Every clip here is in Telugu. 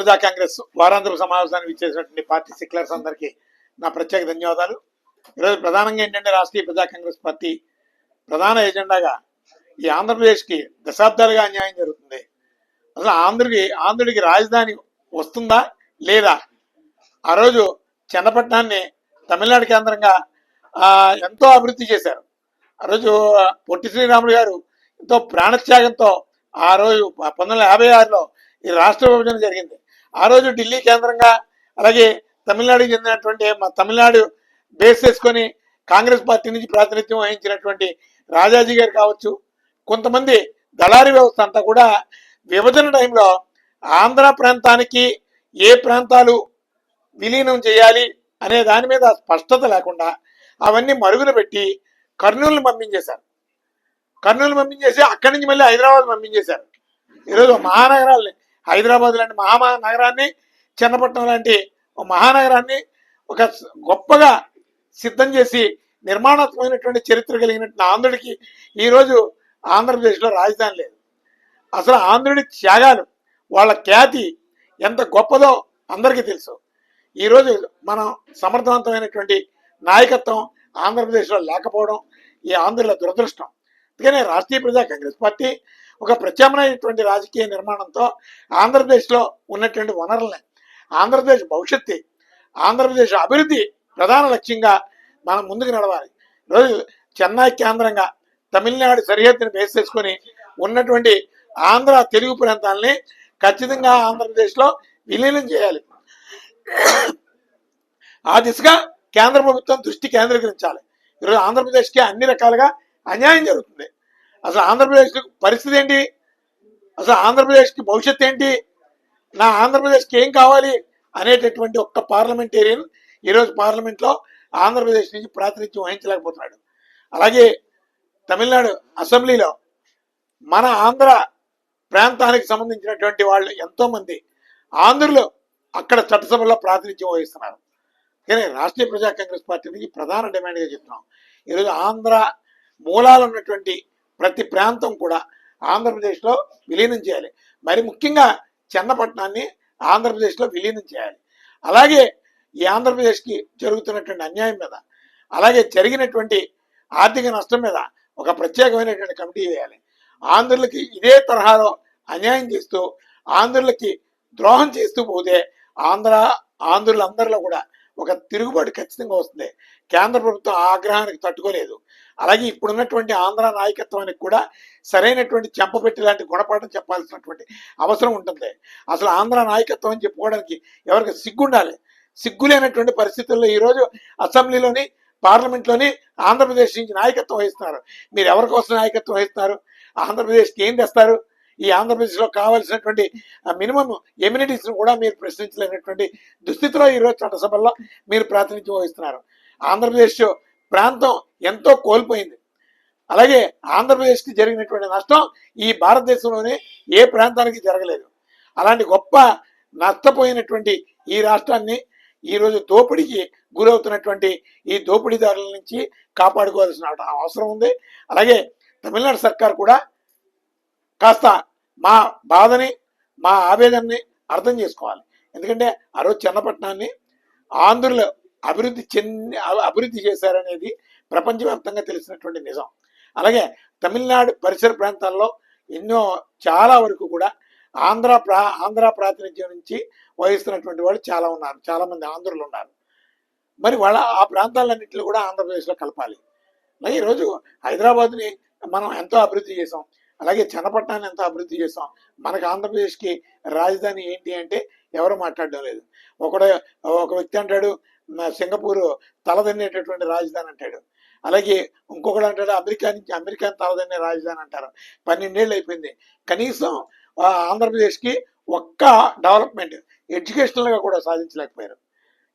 ప్రజా కాంగ్రెస్ వారాంతర సమావేశానికి ఇచ్చేసినటువంటి పార్టీ సిక్లర్స్ అందరికీ నా ప్రత్యేక ధన్యవాదాలు. ఈరోజు ప్రధానంగా ఏంటంటే రాష్ట్రీయ ప్రజా కాంగ్రెస్ పార్టీ ప్రధాన ఎజెండాగా ఈ ఆంధ్రప్రదేశ్కి దశాబ్దాలుగా అన్యాయం జరుగుతుంది. అసలు ఆంధ్రకి ఆంధ్రుడికి రాజధాని వస్తుందా లేదా? ఆ రోజు చెన్నపట్నాన్ని తమిళనాడు కేంద్రంగా ఆ, ఎంతో అభివృద్ధి చేశారు. ఆ రోజు పొట్టి శ్రీరాములు గారు ఎంతో ప్రాణత్యాగంతో ఆ రోజు పంతొమ్మిది వందల యాభై ఆరులో ఈ రాష్ట్ర విభజన జరిగింది. ఆ రోజు ఢిల్లీ కేంద్రంగా అలాగే తమిళనాడుకి చెందినటువంటి మా తమిళనాడు బేస్ చేసుకొని కాంగ్రెస్ పార్టీ నుంచి ప్రాతినిధ్యం వహించినటువంటి రాజాజీ గారు కావచ్చు కొంతమంది దళారీ వ్యవస్థ అంతా కూడా విభజన టైంలో ఆంధ్ర ప్రాంతానికి ఏ ప్రాంతాలు విలీనం చేయాలి అనే దాని మీద స్పష్టత లేకుండా అవన్నీ మరుగున పెట్టి కర్నూలు పంపించేశారు. కర్నూలు పంపించేసి అక్కడి నుంచి మళ్ళీ హైదరాబాద్ పంపించేశారు. ఈరోజు మహానగరాలని హైదరాబాద్ లాంటి మహానగరాన్ని చిన్నపట్నం లాంటి మహానగరాన్ని ఒక గొప్పగా సిద్ధం చేసి నిర్మాణాత్మకమైనటువంటి చరిత్ర కలిగినటువంటి ఆంధ్రుడికి ఈరోజు ఆంధ్రప్రదేశ్లో రాజధాని లేదు. అసలు ఆంధ్రుడి త్యాగాలు వాళ్ళ ఖ్యాతి ఎంత గొప్పదో అందరికీ తెలుసు. ఈరోజు మనం సమర్థవంతమైనటువంటి నాయకత్వం ఆంధ్రప్రదేశ్లో లేకపోవడం ఈ ఆంధ్రుల దురదృష్టం. అందుకనే రాష్ట్రీయ ప్రజా కాంగ్రెస్ పార్టీ ఒక ప్రత్యామ్నాయటువంటి రాజకీయ నిర్మాణంతో ఆంధ్రప్రదేశ్లో ఉన్నటువంటి వనరుల్ని ఆంధ్రప్రదేశ్ భవిష్యత్తు ఆంధ్రప్రదేశ్ అభివృద్ధి ప్రధాన లక్ష్యంగా మనం ముందుకు నడవాలి. ఈరోజు చెన్నై కేంద్రంగా తమిళనాడు సరిహద్దుని బేస్ చేసుకొని ఉన్నటువంటి ఆంధ్ర తెలుగు ప్రాంతాలని ఖచ్చితంగా ఆంధ్రప్రదేశ్లో విలీనం చేయాలి. ఆ దిశగా కేంద్ర ప్రభుత్వం దృష్టి కేంద్రీకరించాలి. ఈరోజు ఆంధ్రప్రదేశ్కి అన్ని రకాలుగా అన్యాయం జరుగుతుంది. అసలు ఆంధ్రప్రదేశ్ పరిస్థితి ఏంటి? అసలు ఆంధ్రప్రదేశ్కి భవిష్యత్తు ఏంటి? నా ఆంధ్రప్రదేశ్కి ఏం కావాలి అనేటటువంటి ఒక్క పార్లమెంటేరియన్ ఈరోజు పార్లమెంట్లో ఆంధ్రప్రదేశ్ నుంచి ప్రాతినిధ్యం వహించలేకపోతున్నాడు. అలాగే తమిళనాడు అసెంబ్లీలో మన ఆంధ్ర ప్రాంతానికి సంబంధించినటువంటి వాళ్ళు ఎంతోమంది ఆంధ్రులు అక్కడ చట్టసభలో ప్రాతినిధ్యం వహిస్తున్నారు. కానీ రాష్ట్రీయ ప్రజా కాంగ్రెస్ పార్టీ నుంచి ప్రధాన డిమాండ్గా చెప్తున్నాం. ఈరోజు ఆంధ్ర మూలాలు ఉన్నటువంటి ప్రతి ప్రాంతం కూడా ఆంధ్రప్రదేశ్లో విలీనం చేయాలి. మరి ముఖ్యంగా చెన్నపట్నాన్ని ఆంధ్రప్రదేశ్లో విలీనం చేయాలి. అలాగే ఈ ఆంధ్రప్రదేశ్కి జరుగుతున్నటువంటి అన్యాయం మీద అలాగే జరిగినటువంటి ఆర్థిక నష్టం మీద ఒక ప్రత్యేకమైనటువంటి కమిటీ వేయాలి. ఆంధ్రులకి ఇదే తరహాలో అన్యాయం చేస్తూ ఆంధ్రులకి ద్రోహం చేస్తూ పోతే ఆంధ్ర ఆంధ్రులందరిలో కూడా ఒక తిరుగుబాటు ఖచ్చితంగా వస్తుంది. కేంద్ర ప్రభుత్వం ఆగ్రహానికి తట్టుకోలేదు. అలాగే ఇప్పుడున్నటువంటి ఆంధ్ర నాయకత్వానికి కూడా సరైనటువంటి చెంపపెట్టి లాంటి గుణపాఠం చెప్పాల్సినటువంటి అవసరం ఉంటుంది. అసలు ఆంధ్ర నాయకత్వం అని చెప్పుకోవడానికి ఎవరికి సిగ్గుండాలి? సిగ్గులేనటువంటి పరిస్థితుల్లో ఈరోజు అసెంబ్లీలోని పార్లమెంట్లోని ఆంధ్రప్రదేశ్ నుంచి నాయకత్వం వహిస్తున్నారు. మీరు ఎవరి కోసం నాయకత్వం వహిస్తున్నారు? ఆంధ్రప్రదేశ్కి ఏం తెస్తారు? ఈ ఆంధ్రప్రదేశ్లో కావాల్సినటువంటి మినిమం ఎమ్యూనిటీస్ను కూడా మీరు ప్రశ్నించలేనటువంటి దుస్థితిలో ఈరోజు చట్టసభల్లో మీరు ప్రాతినిధ్యం వహిస్తున్నారు. ఆంధ్రప్రదేశ్ ప్రాంతం ఎంతో కోల్పోయింది. అలాగే ఆంధ్రప్రదేశ్కి జరిగినటువంటి నష్టం ఈ భారతదేశంలోనే ఏ ప్రాంతానికి జరగలేదు. అలాంటి గొప్ప నష్టపోయినటువంటి ఈ రాష్ట్రాన్ని ఈరోజు దోపిడీకి గురవుతున్నటువంటి ఈ దోపిడీదారుల నుంచి కాపాడుకోవాల్సిన అవసరం ఉంది. అలాగే తమిళనాడు సర్కార్ కూడా కాస్త మా బాధని మా ఆవేదనని అర్థం చేసుకోవాలి. ఎందుకంటే ఆ రోజు చెన్నపట్నాన్ని ఆంధ్రులు అభివృద్ధి చెంది అభివృద్ధి చేశారనేది ప్రపంచవ్యాప్తంగా తెలిసినటువంటి నిజం. అలాగే తమిళనాడు పరిసర ప్రాంతాల్లో ఎన్నో చాలా వరకు కూడా ఆంధ్ర ప్రా ఆంధ్ర ప్రాతినిధ్యం నుంచి వహిస్తున్నటువంటి వాళ్ళు చాలా ఉన్నారు. చాలామంది ఆంధ్రులు ఉన్నారు. మరి వాళ్ళ ఆ ప్రాంతాలన్నింటిలో కూడా ఆంధ్రప్రదేశ్లో కలపాలి. మరి ఈరోజు హైదరాబాద్ని మనం ఎంతో అభివృద్ధి చేసాం అలాగే చెన్నపట్నాన్ని ఎంత అభివృద్ధి చేసాం మనకు ఆంధ్రప్రదేశ్కి రాజధాని ఏంటి అంటే ఎవరు మాట్లాడడం లేదు. ఒకడు ఒక వ్యక్తి అంటాడు సింగపూర్ తలదన్నేటటువంటి రాజధాని అంటాడు. అలాగే ఇంకొకడు అంటాడు అమెరికా నుంచి అమెరికా తలదన్నే రాజధాని అంటారు. పన్నెండేళ్ళు అయిపోయింది. కనీసం ఆంధ్రప్రదేశ్కి ఒక్క డెవలప్మెంట్ ఎడ్యుకేషనల్గా కూడా సాధించలేకపోయారు.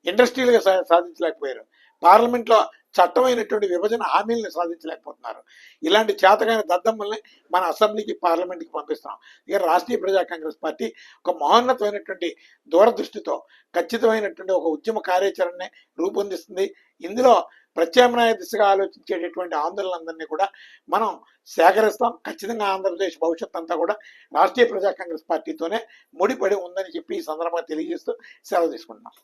ఇండస్ట్రియల్గా సా సాధించలేకపోయారు. పార్లమెంట్లో చట్టమైనటువంటి విభజన హామీలను సాధించలేకపోతున్నారు. ఇలాంటి చేతకాని దద్దమ్మల్ని మన అసెంబ్లీకి పార్లమెంట్కి పంపిస్తున్నాం. ఇక రాష్ట్రీయ ప్రజా కాంగ్రెస్ పార్టీ ఒక మహోన్నతమైనటువంటి దూరదృష్టితో ఖచ్చితమైనటువంటి ఒక ఉద్యమ కార్యాచరణని రూపొందిస్తుంది. ఇందులో ప్రత్యామ్నాయ దిశగా ఆలోచించేటటువంటి ఆందోళనలందరినీ కూడా మనం సేకరిస్తాం. ఖచ్చితంగా ఆంధ్రప్రదేశ్ భవిష్యత్ అంతా కూడా రాష్ట్రీయ ప్రజా కాంగ్రెస్ పార్టీతోనే ముడిపడి ఉందని చెప్పి ఈ సందర్భంగా తెలియజేస్తూ సెలవు తీసుకుంటున్నాం.